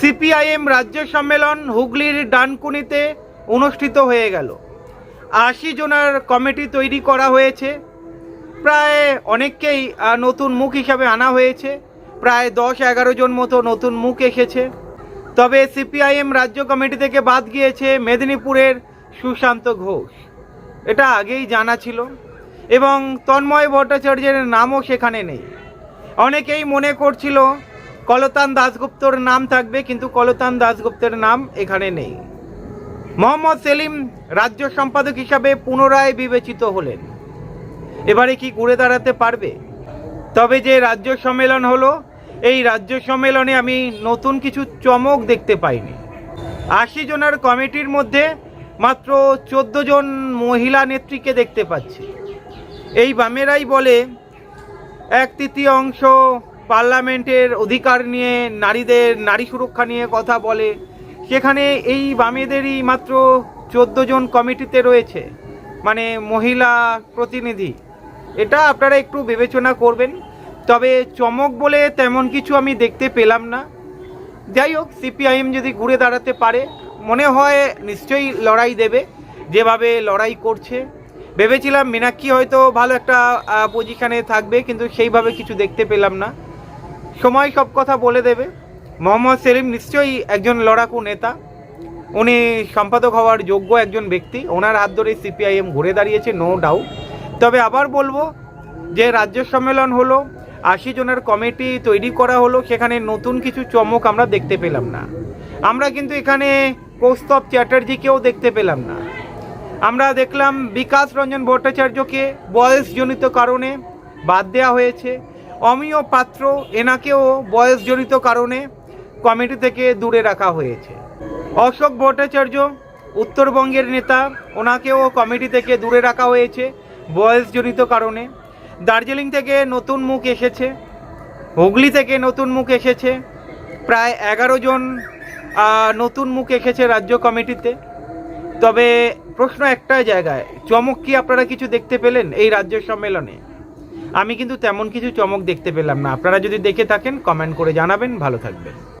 CPIM রাজ্য সম্মেলন হুগলির ডানকুনিতে অনুষ্ঠিত হয়ে গেল। আশি জনের কমিটি তৈরি করা হয়েছে। প্রায় অনেককেই নতুন মুখ হিসাবে আনা হয়েছে। প্রায় দশ, এগারো জন মতো নতুন মুখ এসেছে। তবে সিপিআইএম রাজ্য কমিটি থেকে বাদ গিয়েছে মেদিনীপুরের সুশান্ত ঘোষ। এটা আগেই জানা ছিল এবং তন্ময় ভট্টাচার্যের নামও সেখানে নেই। অনেকেই মনে করছিল কলতান দাশগুপ্তর নাম থাকবে, কিন্তু কলতান দাশগুপ্তের নাম এখানে নেই। মোহাম্মদ সেলিম রাজ্য সম্পাদক হিসাবে পুনরায় বিবেচিত হলেন। এবারে কি ঘুরে দাঁড়াতে পারবে? তবে যে রাজ্য সম্মেলন হলো, এই রাজ্য সম্মেলনে আমি নতুন কিছু চমক দেখতে পাইনি। আশি জনের কমিটির মধ্যে মাত্র চোদ্দ জন মহিলা নেত্রীকে দেখতে পাচ্ছি। এই বামেরাই বলে, এক তৃতীয় অংশ পার্লামেন্টের অধিকার নিয়ে, নারীদের নারী সুরক্ষা নিয়ে কথা বলে। সেখানে এই বামেদেরই মাত্র চোদ্দ জন কমিটিতে রয়েছে মানে মহিলা প্রতিনিধি। এটা আপনারা একটু বিবেচনা করবেন, তবে চমক বলে তেমন কিছু আমি দেখতে পেলাম না। যাই হোক, সিপিআইএম যদি ঘুরে দাঁড়াতে পারে, মনে হয় নিশ্চয়ই লড়াই দেবে, যেভাবে লড়াই করছে। ভেবেছিলাম মীনাক্ষী হয়তো ভালো একটা পজিশানে থাকবে, কিন্তু সেইভাবে কিছু দেখতে পেলাম না। সময় সব কথা বলে দেবে। মোহাম্মদ সেলিম নিশ্চয়ই একজন লড়াকু নেতা। উনি সম্পাদক হওয়ার যোগ্য একজন ব্যক্তি। ওনার হাত ধরে সিপিআইএম ঘুরে দাঁড়িয়েছে নো ডাউট তবে আবার বলব যে রাজ্য সম্মেলন হলো, আশি জনের কমিটি তৈরি করা হলো, সেখানে নতুন কিছু চমক আমরা দেখতে পেলাম না। আমরা কিন্তু এখানে কৌস্তব চ্যাটার্জিকেও দেখতে পেলাম না। আমরা দেখলাম বিকাশ রঞ্জন ভট্টাচার্যকে বয়সজনিত কারণে বাদ দেওয়া হয়েছে। অমিয় পাত্র, এনাকেও বয়সজনিত কারণে কমিটি থেকে দূরে রাখা হয়েছে। অশোক ভট্টাচার্য, উত্তরবঙ্গের নেতা, ওনাকেও কমিটি থেকে দূরে রাখা হয়েছে বয়সজনিত কারণে। দার্জিলিং থেকে নতুন মুখ এসেছে, হুগলি থেকে নতুন মুখ এসেছে, প্রায় এগারো জন নতুন মুখ এসেছে রাজ্য কমিটিতে। তবে প্রশ্ন একটাই জায়গায়, চমক কি আপনারা কিছু দেখতে পেলেন এই রাজ্য সম্মেলনে? আমি কিন্তু তেমন কিছু চমক দেখতে পেলাম না। আপনারা যদি দেখে থাকেন কমেন্ট করে জানাবেন। ভালো থাকবেন।